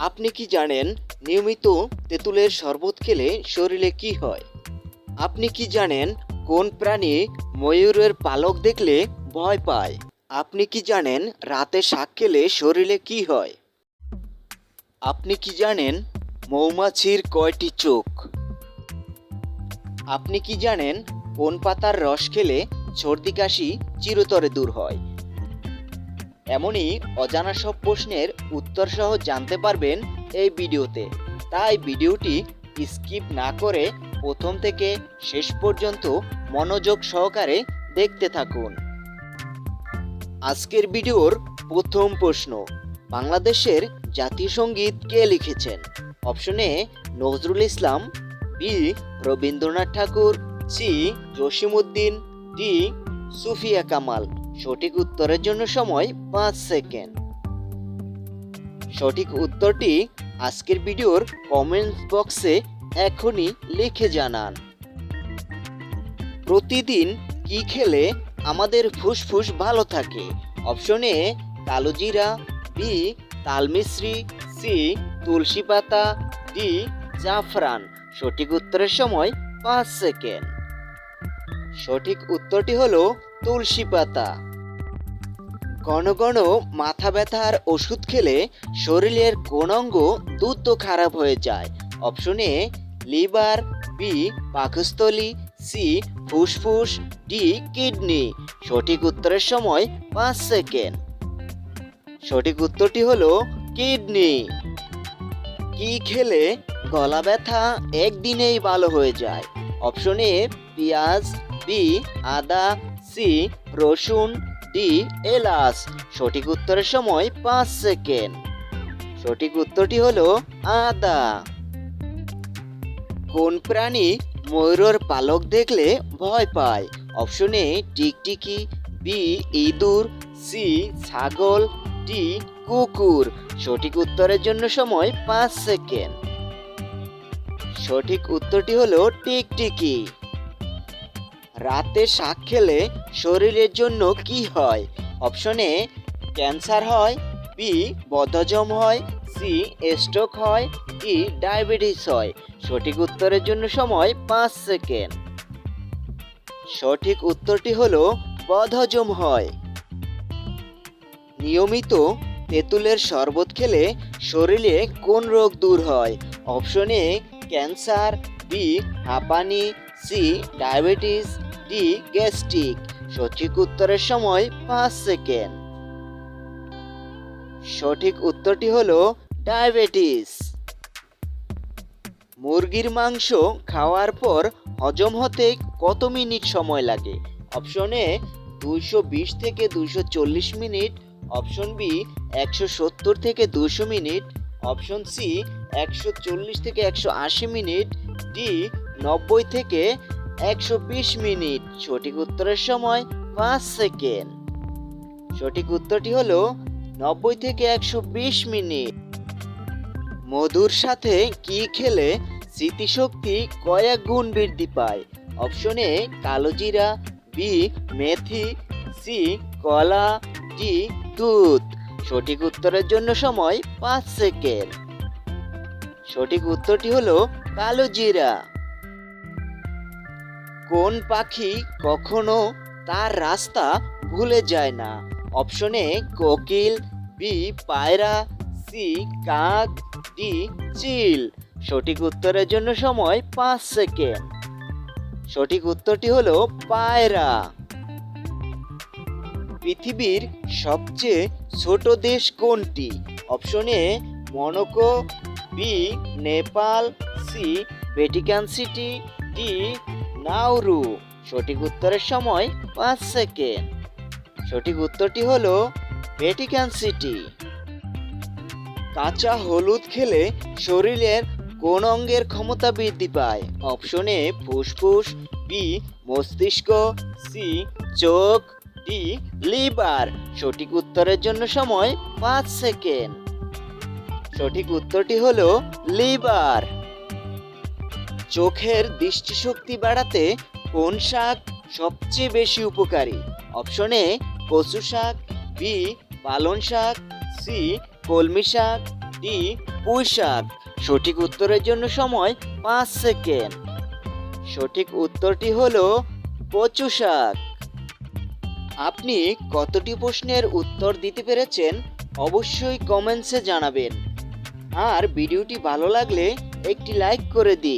আপনি কি জানেন নিয়মিত তেঁতুলের শরবত খেলে শরীরে কি হয়? আপনি কি জানেন কোন প্রাণী ময়ূরের পালক দেখলে ভয় পায়? আপনি কি জানেন রাতে শাক খেলে শরীরে কি হয়? আপনি কি জানেন মৌমাছির কয়টি চোখ? আপনি কি জানেন কোন পাতার রস খেলে সর্দি কাশি চিরতরে দূর হয়? এমনই অজানা সব প্রশ্নের উত্তর সহ জানতে পারবেন এই ভিডিওতে। তাই ভিডিওটি স্কিপ না করে প্রথম থেকে শেষ পর্যন্ত মনোযোগ সহকারে দেখতে থাকুন। আজকের ভিডিওর প্রথম প্রশ্ন, বাংলাদেশের জাতীয় সংগীত কে লিখেছেন? অপশনে Nazrul Islam, B, Rabindranath Tagore, C, Jasimuddin, D, Sufia Kamal. সঠিক উত্তরের জন্য সময় পাঁচ সেকেন্ড। সঠিক উত্তরটি আজকের ভিডিওর কমেন্ট বক্সে এখনই লিখে জানান। প্রতিদিন কি খেলে আমাদের ফুসফুস ভালো থাকে? অপশন এ কালোজিরা বি তালমিশ্রি সি তুলসী পাতা ডি জাফরান। সঠিক উত্তরের সময় পাঁচ সেকেন্ড। সঠিক উত্তরটি হলো তুলসী পাতা। ঘন ঘন মাথা ব্যথার ওষুধ খেলে শরীরের কোন অঙ্গ দ্রুত খারাপ হয়ে যায়। অপশন এ লিভার বি পাকস্থলী সি ফুসফুস ডি কিডনি। সঠিক উত্তরের সময় পাঁচ সেকেন্ড। সঠিক উত্তরটি হলো কিডনি। কি খেলে গলা ব্যথা একদিনেই ভালো হয়ে যায়? অপশন এ পেঁয়াজ বি আদা সি রসুন ডি এলাচ, সঠিক উত্তরের সময় পাঁচ সেকেন্ড। সঠিক উত্তরটি হলো আদা। কোন প্রাণী ময়ূরের পালক দেখলে ভয় পায়? অপশন এ, টিকটিকি, বি, ইঁদুর, সি, ছাগল, ডি, কুকুর। সঠিক উত্তরের জন্য সময় পাঁচ সেকেন্ড। সঠিক উত্তরটি হলো টিকটিকি। রাতে শাক খেলে শরীরের জন্য কি হয়? অপশনে ক্যান্সার হয় বি বদহজম হয় সি স্ট্রোক হয় ডি ডায়াবেটিস হয়। সঠিক উত্তরের জন্য সময় পাঁচ সেকেন্ড। সঠিক উত্তরটি হলো বদহজম হয়। নিয়মিত তেঁতুলের শরবত খেলে শরীরে কোন রোগ দূর হয়? অপশনে ক্যান্সার বি হাঁপানি সি ডায়াবেটিস ডি গ্যাস্ট্রিক সঠিক উত্তরের সময় পাঁচ সেকেন্ড। সঠিক উত্তরটি হলো ডায়াবেটিস। মুরগির মাংস খাওয়ার পর হজম হতে কত মিনিট সময় লাগে? অপশন এ, দুইশো বিশ থেকে দুইশো চল্লিশ মিনিট। অপশন বি, একশো সত্তর থেকে দুশো মিনিট। অপশন সি, একশো চল্লিশ থেকে একশো আশি মিনিট। ডি, নব্বই থেকে একশো বিশ মিনিট। সঠিক উত্তরের সময় পাঁচ সেকেন্ড। সঠিক উত্তরটি হলো নব্বই থেকে একশো বিশ মিনিট। মধুর সাথে কি খেলে স্মৃতিশক্তি কয়েক গুণ বৃদ্ধি পায়? অপশন এ কালোজিরা বি, মেথি, সি, কলা, ডি, দুধ। সঠিক উত্তরের জন্য সময় পাঁচ সেকেন্ড। সঠিক উত্তরটি হলো কালোজিরা কোন পাখি কখনো তার রাস্তা ভুলে যায় না। অপশনে কোকিল, বি, পায়রা, সি, কাক, ডি, চিল। সঠিক উত্তরের জন্য সময় পাঁচ সেকেন্ড। সঠিক উত্তরটি হলো পায়রা। পৃথিবীর সবচেয়ে ছোট দেশ কোনটি? অপশনে Monaco, B, Nepal, C, Vatican City, D Nauru সঠিক উত্তরের সময় পাঁচ সেকেন্ড। সঠিক উত্তরটি হলো ভ্যাটিকান সিটি। কাঁচা হলুদ খেলে শরীরের কোন অঙ্গের ক্ষমতা বৃদ্ধি পায়? অপশনে ফুসফুস, বি, মস্তিষ্ক, সি, চোখ, ডি, লিভার। সঠিক উত্তরের জন্য সময় পাঁচ সেকেন্ড। সঠিক উত্তরটি হলো লিভার। চোখের দৃষ্টিশক্তি বাড়াতে কোন শাক সবচেয়ে বেশি উপকারী? অপশনে কচু শাক, বি পালন শাক, সি, কলমি শাক, ডি, পুঁই শাক। সঠিক উত্তরের জন্য সময় পাঁচ সেকেন্ড। সঠিক উত্তরটি হলো কচু শাক। আপনি কতটি প্রশ্নের উত্তর দিতে পেরেছেন অবশ্যই কমেন্টসে জানাবেন। আর ভিডিওটি ভালো লাগলে একটি লাইক করে দিন।